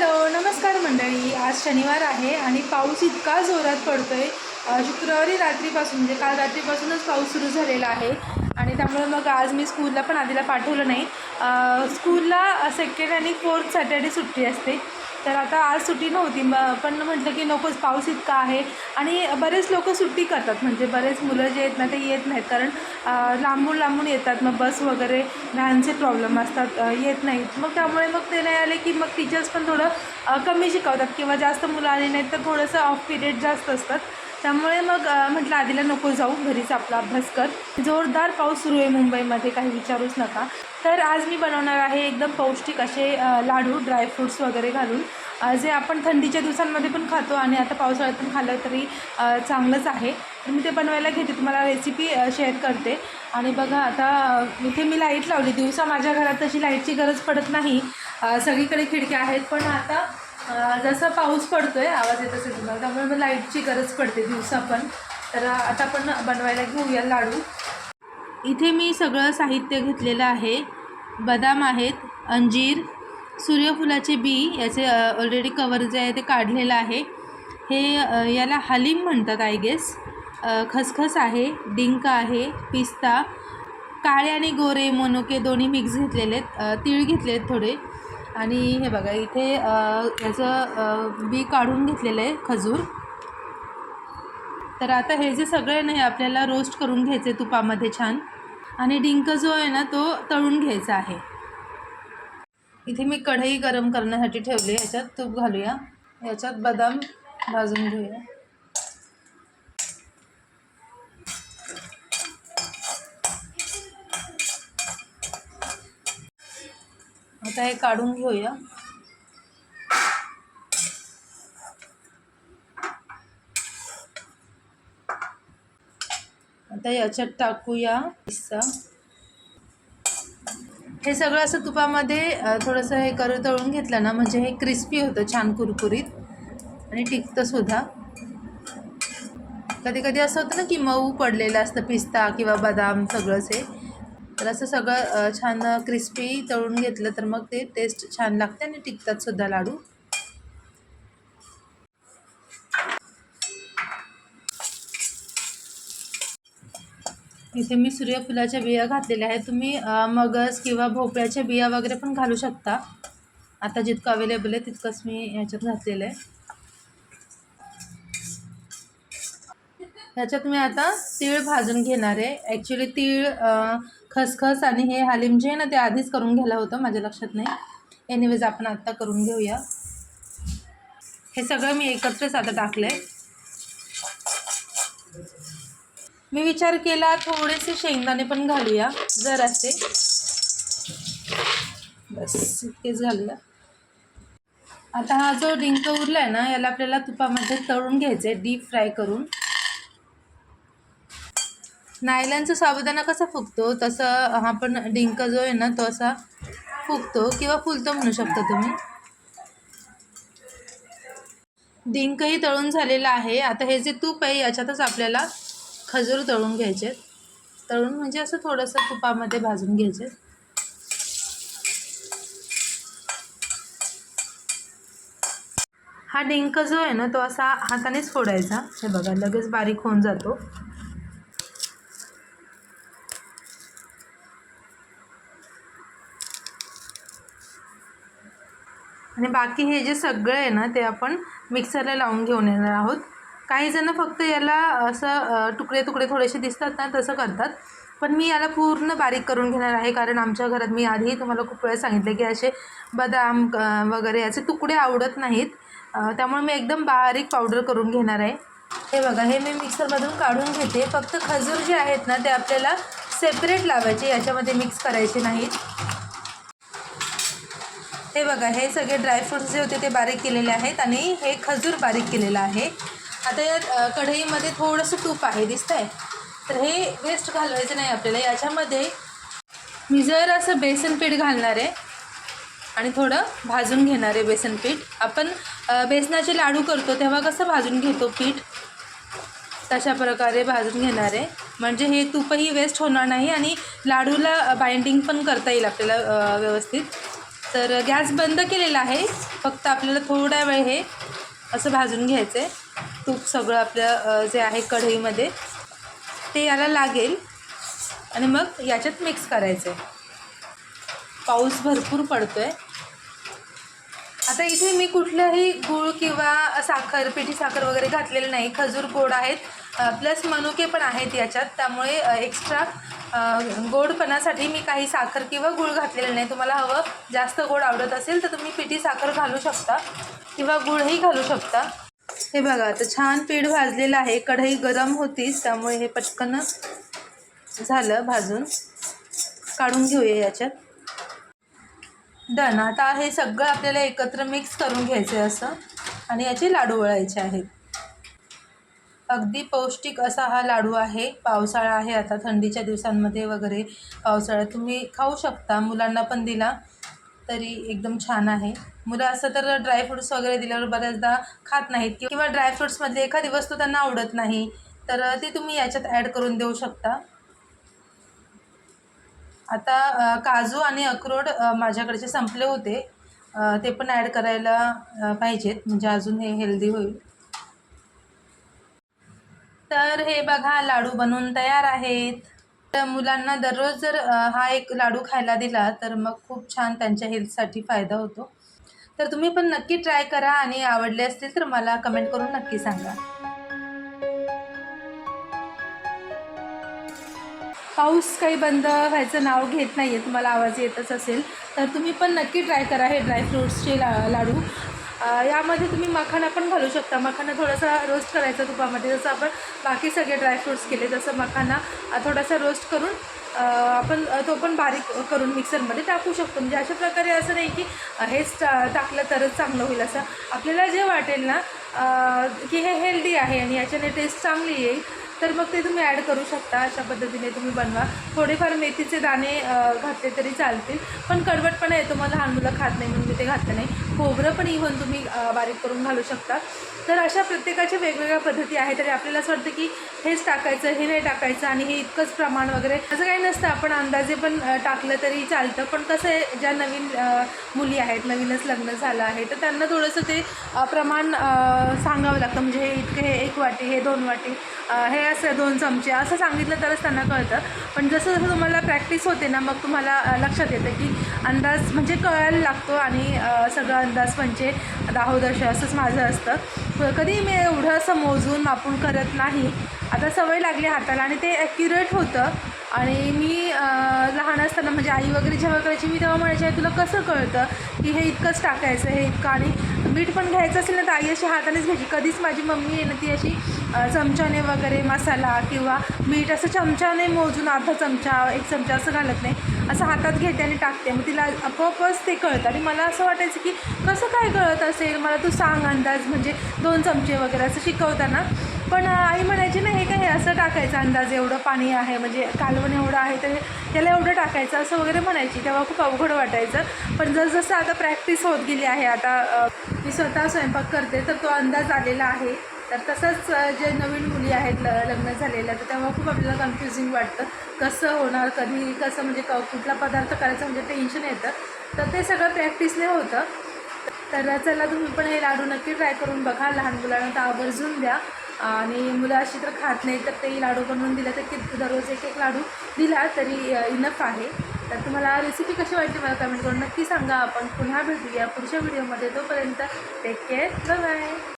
Hello नमस्कार मंडळी. आज शनिवार आहे आणि पाऊस इतका जोरात पडतो आहे शुक्रवारी रात्रीपासून म्हणजे काल रात्रीपासूनच पाऊस सुरू झालेला आहे. आणि त्यामुळे मग आज मी स्कूलला पण आधीला पाठवलं नाही. स्कूलला सेकंड आणि फोर्थ सॅटर्डे सुट्टी असते. तर आता आज सुट्टी नव्हती म पण म्हटलं की नकोच पाऊस इतका आहे. आणि बरेच लोक सुट्टी करतात म्हणजे बरेच मुलं जे आहेत ना ते येत नाहीत. कारण लांबून लांबून येतात मग बस वगैरे व्हॅनचे प्रॉब्लेम असतात येत नाहीत. मग त्यामुळे मग ते नाही आले की मग टीचर्स पण थोडं कमी शिकवतात. किंवा जास्त मुलं आली नाहीत तर थोडंसं ऑफ पिरियड जास्त असतात. त्यामुळे मग म्हटलं आधीला नको जाऊ घरीच आपला अभ्यास कर. जोरदार पाऊस सुरू आहे मुंबईमध्ये काही विचारूच नका. तर आज मी बनवणार आहे एकदम पौष्टिक असे लाडू ड्रायफ्रूट्स वगैरे घालून. जे आपण थंडीच्या दिवसांमध्ये पण खातो आणि आता पावसाळ्यात पण खाल्लं तरी चांगलंच आहे. तर मी ते बनवायला घेते तुम्हाला रेसिपी शेअर करते. आणि बघा आता इथे मी लाइट लावली. दिवसा माझ्या घरात तशी लाईटची गरज पडत नाही. सगळीकडे खिडक्या आहेत. पण आता जसं पाऊस पडतोय आवाज येत असेल तुम्हाला त्यामुळे मग लाईटची गरज पडते दिवसा पण. तर आता आपण बनवायला घेऊया लाडू. इथे मी सगळं साहित्य घेतलेलं आहे. बदाम आहेत अंजीर सूर्यफुलाचे बी याचे ऑलरेडी कवर जे आहे ते काढलेलं आहे. हे याला हलीम म्हणतात आय गेस खसखस आहे डिंक आहे पिस्ता. काळे आणि गोरे मोनोके दोन्ही मिक्स घेतलेले आहेत. तीळ घेतले आहेत थोडे. आणि हे बघा इथे याचं बी काढून घेतलेलं आहे खजूर. तर आता हे जे सगळे नाही आपल्याला रोस्ट करून घ्यायचे तुपामध्ये छान. आणि डिंक जो आहे ना तो तळून घ्यायचा आहे. इथे मी कढई गरम करण्यासाठी ठेवली याच्यात तूप घालूया. याच्यात बदाम भाजून घेऊया. आता हे काढून घेऊया. आता याच्यात टाकूया पिस्ता हे सगळं असं तुपामध्ये थोडंसं हे कर तळून घेतलं ना म्हणजे हे क्रिस्पी होतं छान कुरकुरीत आणि टिकतं सुद्धा. कधी कधी असं होतं ना की मऊ पडलेलं असतं पिस्ता किंवा बदाम सगळंच हे. तर असं सगळं छान क्रिस्पी तळून घेतलं तर मग ते टेस्ट छान लागते आणि टिकतात सुद्धा लाडू. इथे मी सूर्यफुलाच्या बिया घातलेल्या आहेत. तुम्ही मगस मगज किंवा भोपळ्याच्या बिया वगैरे पण घालू शकता. आता जितकं अवेलेबल आहे तितकंच मी ह्याच्यात घातलेलं आहे. ह्याच्यात मी आता तीळ भाजून घेणार आहे. ॲक्च्युली तीळ खसखस आणि हे हालिम जे आहे ना ते आधीच करून घ्यायला होतं माझ्या लक्षात नाही. एनिवेज आपण आत्ता करून घेऊया. हे सगळं मी एकत्रच आता टाकलं आहे मी विचार केला थोडेसे शेंगदाणे पण घालूया जर असे. बस इतकेच घालूया. आता हा जो डिंक उरला आहे ना याला आपल्याला तुपामध्ये तळून घ्यायचं आहे डीप फ्राय करून. नायलनचं साबुदाणा कसा फुगतो तसं हा पण डिंक जो आहे ना तो असा फुगतो किंवा फुलतो म्हणू शकता तुम्ही. डिंकही तळून झालेला आहे. आता हे जे तूप आहे याच्यातच आपल्याला खजूर तळून घ्यायचे तळून म्हणजे असं थोडंसं तुपामध्ये भाजून घ्यायचे हा डिंक जो आहे ना तो असा हातानेच फोडायचा. हे बघा लगेच बारीक होऊन जातो. आणि बाकी हे जे सगळं आहे ना ते आपण मिक्सरला लावून घेऊन येणार आहोत. काही जणं फक्त याला असं तुकडे तुकडे थोडेसे दिसतात ना तसं करतात. पण मी याला पूर्ण बारीक करून घेणार आहे कारण आमच्या घरात मी आधी तुम्हाला खूप वेळा सांगितले की असे बदाम वगैरे याचे तुकडे आवडत नाहीत. त्यामुळे मी एकदम बारीक पावडर करून घेणार आहे. हे बघा हे मी मिक्सरमधून काढून घेते. फक्त खजूर जे आहेत ना ते आपल्याला सेपरेट लावायचे याच्यामध्ये मिक्स करायचे नाहीत. हे बघा हे सगळे ड्रायफ्रुट्स जे होते ते बारीक केलेले आहेत आणि हे खजूर बारीक केलेलं आहे. आता या कढईमध्ये थोडंसं तूप आहे दिसतंय? तर हे वेस्ट घालवायचं नाही आपल्याला. याच्यामध्ये मी जर असं बेसन पीठ घालणार आहे आणि थोडं भाजून घेणार आहे बेसन पीठ. आपण बेसनाचे लाडू करतो तेव्हा कसं भाजून घेतो पीठ? तशा प्रकारे भाजून घेणार आहे. म्हणजे हे तूपही वेस्ट होणार नाही आणि लाडूला बाइंडिंग पण करता येईल आपल्याला व्यवस्थित. तर गॅस बंद केलेला आहे. फक्त आपल्याला थोडा वेळ हे असं भाजून घ्यायचं आहे तूप सगळं आपलं जे आहे कढईमध्ये ते याला लागेल. आणि मग याच्यात मिक्स करायचं आहे पाऊस भरपूर पडतो आहे आता इथे मी कुठलंही गूळ किंवा साखर पिठी साखर वगैरे घातलेलं नाही. खजूर गोड आहेत. प्लस मनुके पण आहेत याच्यात. त्यामुळे एक्स्ट्रा गोडपणासाठी मी काही साखर किंवा गूळ घातलेलं नाही. तुम्हाला हवं जास्त गोड आवडत असेल तर तुम्ही पिठी साखर घालू शकता किंवा गूळही घालू शकता. हे बघा आता छान पीठ भाजलेलं आहे. कढई गरम होतीच त्यामुळे हे पटकन झालं भाजून. काढून घेऊया याच्यात. डन. आता हे सगळं आपल्याला एकत्र मिक्स करून घ्यायचं आहे असं. आणि याचे लाडू वळायचे आहेत. अगदी पौष्टिक असा हा लाडू आहे. पावसाळा आहे आता थंडीच्या दिवसांमध्ये वगैरे पावसाळ्यात तुम्ही खाऊ शकता मुलांना पण दिला तरी एकदम छान आहे. मुलं असं तर ड्रायफ्रुट्स वगैरे दिल्यावर बऱ्याचदा खात नाहीत किंवा ड्रायफ्रुट्समधली एखादी वस्तू त्यांना आवडत नाही तर ती तुम्ही याच्यात ॲड करून देऊ शकता. आता काजू आणि अक्रोड माझ्याकडचे संपले होते. ते पण ॲड करायला पाहिजेत. म्हणजे अजून हे हेल्दी होईल. तर हे बघा लाडू बनवून तयार आहेत. तर मुलांना दररोज जर हा एक लाडू खायला दिला तर मग खूप छान त्यांच्या हेल्थसाठी फायदा होतो. तर तुम्ही पण नक्की ट्राय करा आणि आवडले असतील तर मला कमेंट करून नक्की सांगा. पाऊस काही बंद व्हायचं नाव घेत नाही आहे तुम्हाला आवाज येतच असेल. तर तुम्ही पण नक्की ट्राय करा हे ड्रायफ्रूट्सचे ला लाडू. यामध्ये तुम्ही मखाना पण घालू शकता. मखाना थोडासा रोस्ट करायचा तुपामध्ये. जसं आपण बाकी सगळे ड्रायफ्रूट्स केले तसं मखाना थोडासा रोस्ट करून आपण तो पण बारीक करून मिक्सरमध्ये टाकू शकतो. म्हणजे अशा प्रकारे असं नाही की हेच टाकलं तरच चांगलं होईल असं आपल्याला जे वाटेल ना की हे हेल्दी आहे आणि याच्याने टेस्ट चांगली येईल तर मग ते तुम्ही ॲड करू शकता अशा पद्धतीने तुम्ही बनवा. थोडेफार मेथीचे दाणे घातले तरी चालतील. पण कडवटपणा येतो मग लहान मुलं खात नाही म्हणून मी ते घातलं नाही. खोबरं पण इव्हन तुम्ही बारीक करून घालू शकता. तर अशा प्रत्येकाच्या वेगवेगळ्या पद्धती आहेत. तरी आपल्याला असं वाटतं की हेच टाकायचं हे नाही टाकायचं आणि हे इतकंच प्रमाण वगैरे. असं काही नसतं. आपण अंदाजे पण टाकलं तरी चालतं. पण कसं आहे ज्या नवीन मुली आहेत नवीनच लग्न झालं आहे तर त्यांना थोडंसं ते प्रमाण सांगावं लागतं. म्हणजे हे इतके हे एक वाटी हे दोन वाटी हे असं दोन चमचे असं सांगितलं तरच त्यांना कळतं. पण जसं जसं तुम्हाला प्रॅक्टिस होते ना मग तुम्हाला लक्षात येतं की अंदाज म्हणजे कळायला लागतो आणि सगळा सगळं अंदाज म्हणजे दाहोदश असंच माझं असतं. कधी मी एवढं असं मोजून मापून करत नाही. आता सवय लागली हाताला आणि ते ॲक्युरेट होतं. आणि मी लहान असताना म्हणजे आई वगैरे जेव्हा करायची मी तेव्हा म्हणायची तुला कसं कळतं की हे इतकंच टाकायचं हे इतकं? आणि मीठ पण घ्यायचं असेल ना तर आई अशी हातानेच घ्यायची. कधीच माझी मम्मी आहे ना ती अशी चमच्याने वगैरे मसाला किंवा मीठ असं चमच्याने मोजून अर्धा चमचा एक चमचा असं घालत नाही. असं हातात घेते आणि टाकते. मग तिला आपोआपच ते कळतं. आणि मला असं वाटायचं की कसं काय कळत असेल? मला तू सांग अंदाज. म्हणजे दोन चमचे वगैरे असं शिकवताना. पण आई म्हणायची ना हे काय हे असं टाकायचं अंदाज. एवढं पाणी आहे. म्हणजे कालवण एवढं आहे. तर त्याला एवढं टाकायचं. असं वगैरे म्हणायची. तेव्हा खूप अवघड वाटायचं. पण जसजसं आता प्रॅक्टिस होत गेली आहे आता मी स्वतः स्वयंपाक करते तर तो अंदाज आलेला आहे. तर तसंच जे नवीन मुली आहेत ल लग्न झालेल्या तर तेव्हा खूप आपल्याला कन्फ्युजिंग वाटतं कसं होणार कधी कसं म्हणजे क कुठला पदार्थ करायचा म्हणजे टेन्शन येतं. तर ते सगळं प्रॅक्टिसने होतं. तर चला तुम्ही पण हे लाडू नक्की ट्राय करून बघा लहान मुलांना तर आवर्जून द्या. आणि मुलं अशी तर खात नाही तर ते लाडू बनवून दिलं तर की दररोज एक एक लाडू दिला तरी इनफ आहे. तर तुम्हाला रेसिपी कशी वाटली मला कमेंट करून नक्की सांगा. आपण पुन्हा भेटूया पुढच्या व्हिडिओमध्ये तोपर्यंत टेक केअर बाय